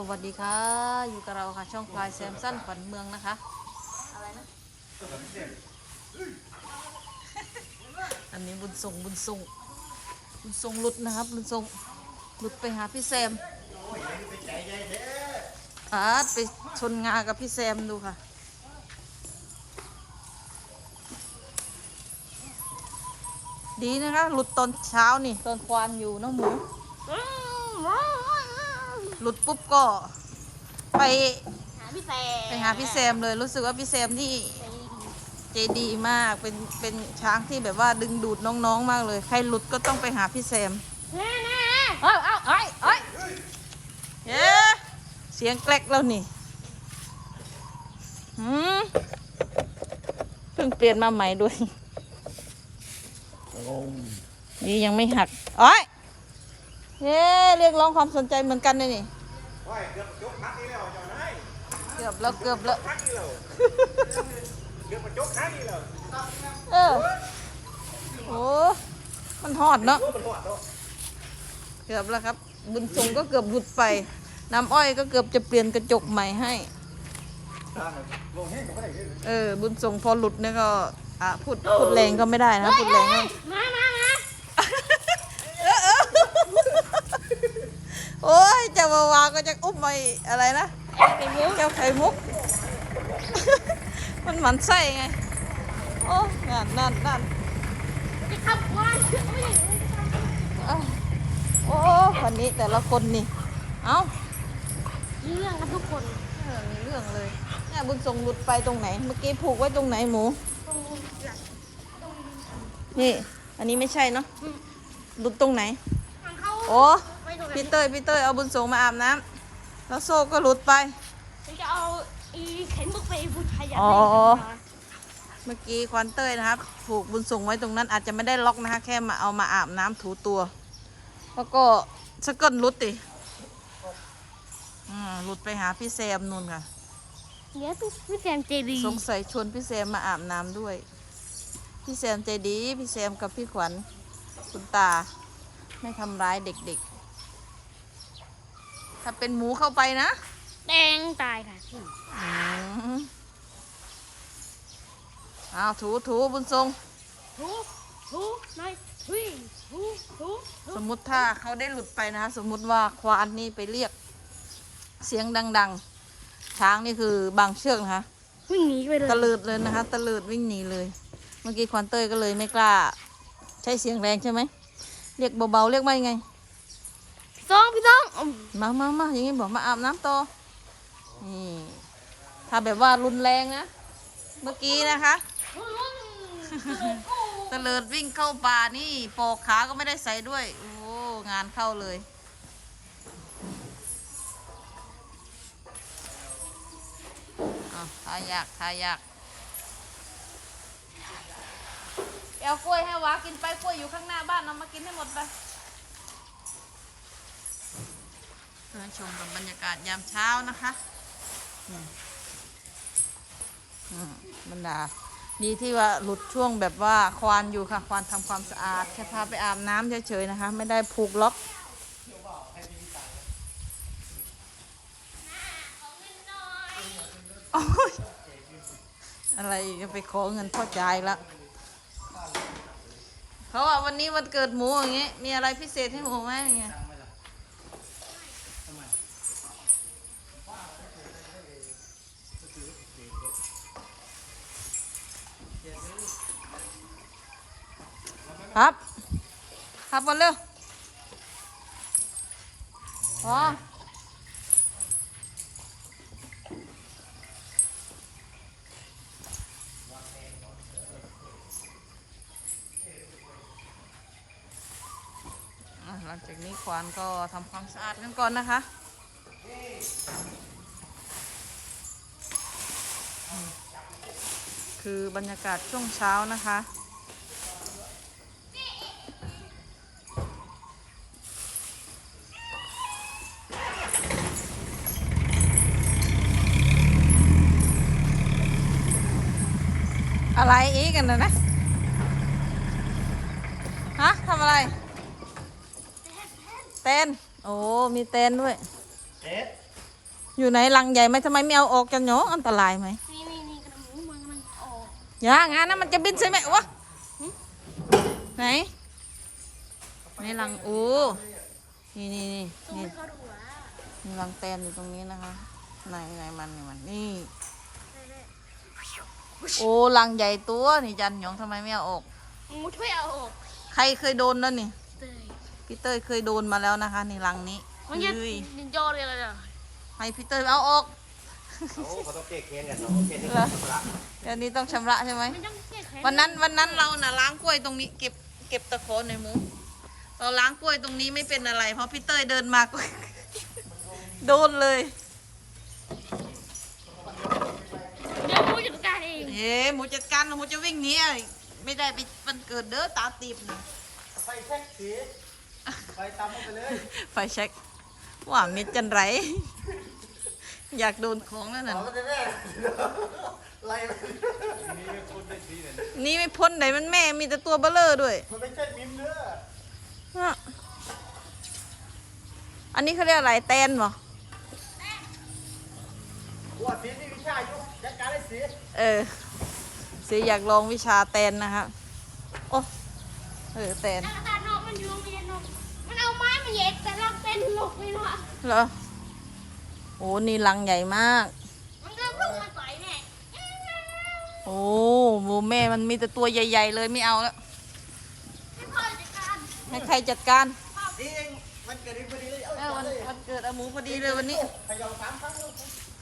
สวัสดีค่ะ อยู่กับเราค่ะ ช่องพลายแซมสั้นขวัญเมืองนะคะ อะไรนะ อันนี้บุญส่งบุญส่งบุญส่งหลุดนะครับ บุญส่งหลุดไปหาพี่แซมอาดไปชนงากับพี่แซมดูค่ะดีนะคะ หลุดตอนเช้านี่ ตอนควานอยู่น้องหมู หลุดปุ๊บก็ไปหาพี่แซมไปหาพี่แซมเลยรู้สึกว่าพี่แซมนี่ใจดีมากเป็นเป็นช้างที่แบบว่าดึงดูดน้องๆมากเลย ใครหลุดก็ต้องไปหาพี่แซมแน่แน่เอ้ยเอ้ยเอ้ยเอ้ยเย้เสียงแกลกแล้วนี่หืมเพิ่งเปลี่ยนมาใหม่ด้วยนี่ยังไม่หักเอ้ยเย้เรียกร้องความสนใจเหมือนกันเลยนี่ โอ้ยเกือบจกคักนี่แล้วเจ้านายเกือบแล้วเกือบแล้วคักนี่แล้วเกือบมาจกคักนี่แล้วเออโอ้มันหอดเนาะโอ้มันหอดเนาะเกือบแล้วครับ บุญทรงก็เกือบหลุดไป น้ำอ้อยก็เกือบจะเปลี่ยนกระจกใหม่ให้ลงแห้งก็ไม่ได้เลยเออ บุญทรงพอหลุดเนี่ยก็อะพูดพูดแรงก็ไม่ได้นะพูดแรงก็ มามามา เออเออโอ้ยเจะมาวาก็จะอุ้มไปอะไรนะไอ้มุกแก้วไข่มุก มันหมันไส้ไง โอ้นั่นนั่นนั่นจะขับวานโอ้วันนี้แต่ละคนนี่ เอ้าเรื่องกันทุกคนเออมีเรื่องเลยเนี่ยบุญทรงหลุดไปตรงไหน เมื่อกี้ผูกไว้ตรงไหนหมู นี่ อันนี้ไม่ใช่เนาะหลุดตรงไหน โอ้ พี่เต้ยพี่เต้ยเอาบุญทรงมาอาบน้ำแล้วโซ่ก็หลุดไปจะเอาอีเข็นมุกไปผู้ชายอย่างอ๋อนี้เมื่อกี้ควันเต้ยนะครับ ผูกบุญทรงไว้ตรงนั้นอาจจะไม่ได้ล็อกนะคะแค่มาเอามาอาบน้ำถูตัว แล้วก็สะก้นหลุดติอืมหลุดไปหาพี่แซมนุ่นค่ะเดี๋ยวพี่พี่แซมเจดีสงสัยชวนพี่แซมมาอาบน้ำด้วย พี่แซมใจดี พี่แซมกับพี่ขวัญคุณตา ไม่ทำร้ายเด็กๆ ถ้าเป็นหมูเข้าไปนะแดงตายค่ะพี่อืมอ้าวถูถูบุญทรง ทุกทุกนายทุยทุกทุกสมมุติถ้าเขาได้หลุดไปนะคะสมมุติว่าควานนี่ไปเรียก เสียงดัง ๆ ช้างนี่คือบางเชือกนะคะวิ่งหนีไปเลยตะเลิดเลยนะคะตะเลิดวิ่งหนีเลย เมื่อกี้ควานเต้ยก็เลยไม่กล้า ใช้เสียงแรงใช่ไหมเรียกเบาๆเรียกว่ายังไง พี่ต้องพี่ต้องมมามามาอย่างนี้บอกมาอาบน้ำต่อนี่ถ้าแบบว่ารุนแรงนะ เมื่อกี้นะคะตะเลิดวิ่งเข้าป่านี่ปอกขาก็ไม่ได้ใส่ด้วย โอ้งานเข้าเลยเอาทายากทายากเอากล้วยให้วากินไปกล้วยอยู่ข้างหน้าบ้านเอามากินให้หมดไป มาชมกับบรรยากาศยามเช้านะคะอือมบรรดาดีที่ว่าหลุดช่วงแบบว่าควานอยู่ค่ะ ควานทำความสะอาด แค่พาไปอาบน้ำเฉยๆนะคะ ไม่ได้ผูกล็อกอะไรอีกไปขอเงินพ่อจ่ายละเขาว่าวันนี้วันเกิดหมูอย่างเงี้ยมีอะไรพิเศษให้หมูไหมอย่างเงี้ย ครับ ครับมาเร็วอ๋อหลังจากนี้ควานก็ทำความสะอาดกันก่อนนะคะคือบรรยากาศช่วงเช้านะคะ อะไรอีกกันนะนะ ฮะทำอะไร เต้น โอ้ มีเต้นด้วยเอ็ดอยู่ไหนรังใหญ่ไหมทำไมไม่เอาออกกันเนาะอันตรายไหมนี่นี่นี่กระหมูมันมันออกอย่างงั้นนะมันจะบินใช่ไหมวะหึไหนนี่รังโอ้นี่นี่นี่ตุ้มนี่ก็ดูอะมีรังแตนอยู่ตรงนี้นะคะ ไหนไหนมันนี่มันนี่ โอ้รังใหญ่ตัวนี่จันหยองทำไมไม่เอาออกหมูช่วยเอาออกใครเคยโดนแล้วนี่ เตยพี่เต้ยเคยโดนมาแล้วนะคะในรังนี้มันจะเฮ้ยยินยอเลยเลยอะให้พี่เต้ยเอาออก เขาเขาต้องเจ๊เคนกันเขาเจ๊ที่เหรอสุดละเดี๋ยวนี้ต้องชำระใช่ไหมไม่ต้องแก้แค้นวันนั้นวันนั้นเราน่ะล้างกล้วยตรงนี้เก็บเก็บตะโคนในหมูเราล้างกล้วยตรงนี้ไม่เป็นอะไร เพราะพี่เต้ยเดินมาก็ โดนเลย เดี๋ยวหมูจัดการ เองเอ๊ะหมูจัดการหมูจะวิ่งหนีอะไม่ได้ไปมันเกิดเด้อตาตีบนะไฟแช็กสีไฟตามเข้าไปเลย ไฟเช็คว่ามิดจันไร อยากโดนของแล้วนั่นเอาไปแน่ไล่ไปนี่คนได้สีเนี่ยนี่ไม่พ้นไหนมันแม่มีแต่ตัวเบลเลอร์ด้วย มันไม่ใช่มิมเนื้ออะอันนี้เขาเรียกอะไรแตนบ่หัวสีนี่วิชาอยู่จัดการได้สีเออ สีอยากลองวิชาแตนนะคะโอ้เออแตนแล้วแต่นกมันอยู่โรงเรียนนกมันเอาไม้มาเย็ดแต่เราเป็นหลกเลยเนาะเหรอโอ้นี่รังใหญ่มาก มันก็พุ่งมาต่อยแน่โอ้โหแม่มันมีแต่ตัวใหญ่ ๆ เลยไม่เอาแล้วให้พ่อจัดการให้ใครจัดการนี่เองมันเกิดพอดีเลยเอาเออวันวันเกิดอาหมูพอดีเลยวันนี้ขยาสามครั้งลูก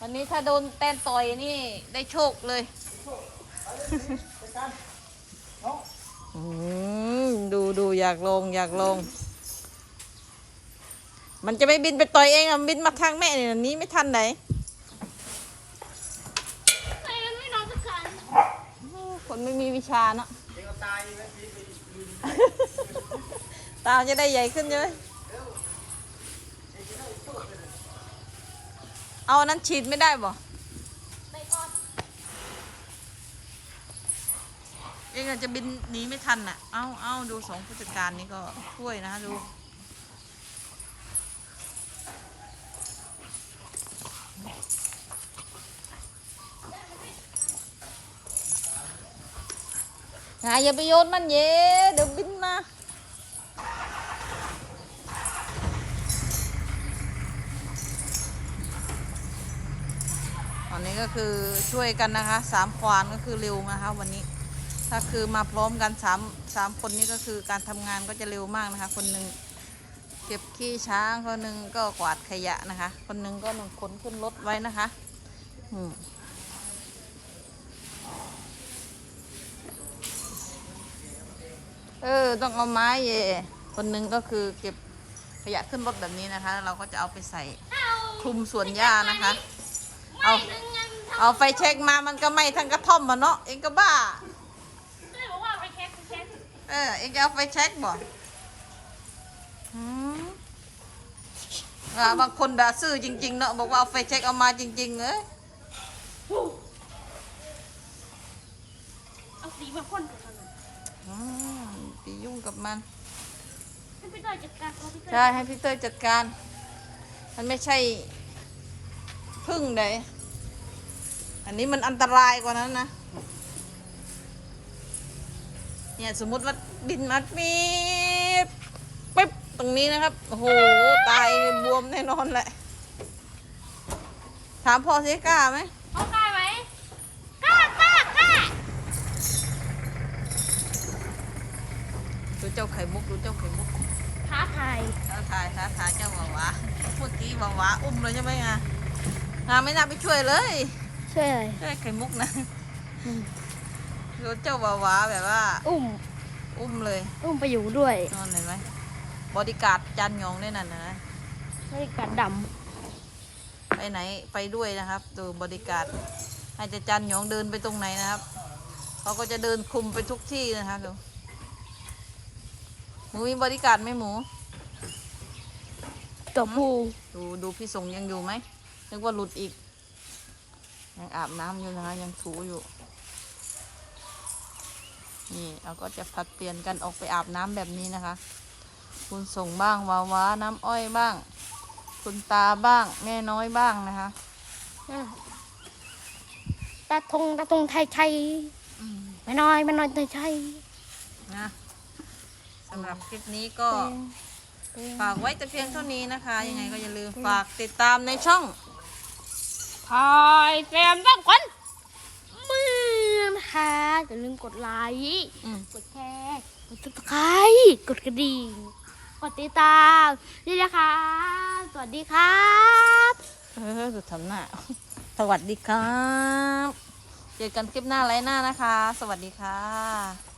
วันนี้ถ้าโดนแตนต่อยนี่ได้โชคเลยจั ดการน้องอืมดูดูอยากลงอยากลง มันจะไม่บินไปต่อยเองอะมันบินมาทางแม่เนี่ยหนี้ไม่ทันไหนใครมันไม่นอนจัดการคนไม่มีวิชาเนาะเองก็ตายไปสีไปตาจะได้ใหญ่ขึ้นใช่ไหมเอาอันนั้นฉีดไม่ได้บ่ ไปก่อน เองอาจจะบินหนีไม่ทันน่ะ เอาเอาดูสองผู้จัดการนี่ก็ช่วยนะดูอะอย่าไปโยนมันเย่เดี๋ยวบินมา ตอนนี้ก็คือช่วยกันนะคะ สามควานก็คือเร็วนะคะวันนี้ ถ้าคือมาพร้อมกันสามสามคนนี้ก็คือการทำงานก็จะเร็วมากนะคะ คนหนึ่งเก็บขี้ช้างคนหนึ่งก็กวาดขยะนะคะ คนหนึ่งก็หนึ่งขนขึ้นรถไว้นะคะอืมเออต้องเอาไม้เย่คนหนึ่งก็คือเก็บขยะขึ้นรถแบบนี้นะคะ เราก็จะเอาไปใส่คลุมสวนหญ้านะคะ เอา เอาไฟเช็คมามันก็ไหม่ทั้งกระท่อมมาเนาะเองก็บ้า เออ เองจะเอาไฟเช็คบ่อืมอ่าบางคนด่าซื่อจริง ๆ เนาะบอกว่าเอาไฟเช็คเอามาจริง ๆ เอ้ยเอาสีมาพ่นกับมันอืมไปยุ่งกับมัน ให้พี่ต้อยจัดการเอาพี่ต้อยใช่ ให้พี่เต้ยจัดการ มันไม่ใช่พึ่งใดอันนี้มันอันตรายกว่านั้นนะ เนี่ยสมมุติว่าบินมาปี๊บปิ๊บตรงนี้นะครับโอ้โหตายบวมแน่นอนแหละ ถามพ่อสิกล้าไหมเอากล้าไหมกล้ากล้ากล้าดูเจ้าไข่มุกดูเจ้าไข่มุกท้าทายท้าทายท้าทายเจ้าหวาวาเมื่อกี้หวาวาอุ้มเลยใช่ไหมงาอ่าไม่น่าไปช่วยเลย ช่วยอะไรช่วยไข่มุกนะ ดูเจ้าหวาวาแบบว่า อุ้ม อุ้มเลยอุ้มไปอยู่ด้วยนอนเห็นไหมบอดี้การ์ดจันยองด้วยนั่นนะไม่ได้กัดดไปไหนไปด้วยนะครับ ดูบอดี้การ์ดให้จะจันยองเดินไปตรงไหนนะครับเขาก็จะเดินคุมไปทุกที่นะคะดูหมูมีบอดี้การ์ดไหมหมูำตัวผู้ดูดูพี่สงยังอยู่ไหมนึกว่าหลุดอีก ยังอาบน้ำอยู่นะคะยังถูอยู่ นี่เราก็จะผลัดเปลี่ยนกันออกไปอาบน้ำแบบนี้นะคะ คุณส่งบ้างวาวาน้ำอ้อยบ้าง คุณตาบ้าง แม่น้อยบ้างนะคะตาทงตาทงไทยไทยไม่น้อยไม่น้อยไทยไทยนะสำหรับคลิปนี้ก็ฝากไว้แต่เพียงเท่านี้นะคะ ยังไงก็อย่าลืมฝากติดตามในช่องทายแซมต้องคนมือ นะคะอย่าลืมกดไลค์อืม กดแชร์กดติดตามกดกระดิ่งกดติดตามนี่นะคะสวัสดีครับเออสุดทำหน้า สวัสดีครับ เจอกันคลิปหน้าไลฟ์หน้านะคะ สวัสดีค่ะ